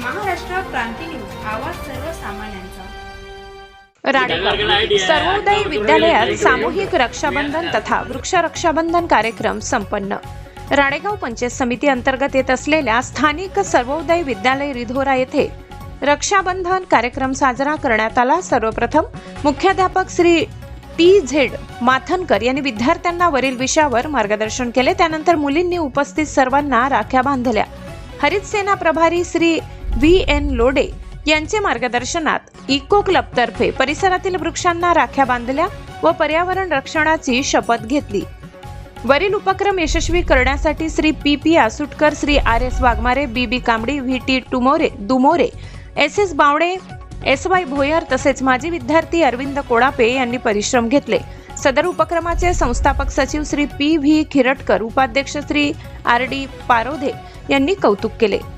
क्रांती news आवाज सर्वसामान्यांचा. राडेगाव सर्वोदय विद्यालयात सामूहिक रक्षाबंधन तथा वृक्ष रक्षाबंधन कार्यक्रम संपन्न. राडेगाव पंचायत समिती अंतर्गत येत असलेल्या स्थानिक सर्वोदय विद्यालय रिधोरा येथे रक्षाबंधन कार्यक्रम साजरा करण्यात आला. सर्वप्रथम मुख्याध्यापक श्री टी झेड माथनकर यांनी विद्यार्थ्यांना वरील विषयावर मार्गदर्शन केले. त्यानंतर मुलींनी उपस्थित सर्वांना राख्या बांधल्या. हरित सेना प्रभारी श्री व्ही. एन. लोडे यांचे मार्गदर्शनात इको क्लबतर्फे परिसरातील वृक्षांना राख्या बांधल्या व पर्यावरण रक्षणाची शपथ घेतली. वरील उपक्रम यशस्वी करण्यासाठी Shri P. P. Asutkar Shri R. S. Waghmare B. B. Kambadi V. T. Tumore Dumore S. S. Bawade S. Y. Bhoyar तसेच माजी विद्यार्थी अरविंद कोडापे यांनी परिश्रम घेतले. सदर उपक्रमाचे संस्थापक सचिव श्री पी. व्ही. खिरटकर उपाध्यक्ष श्री आर. डी. पारोधे यांनी कौतुक केले.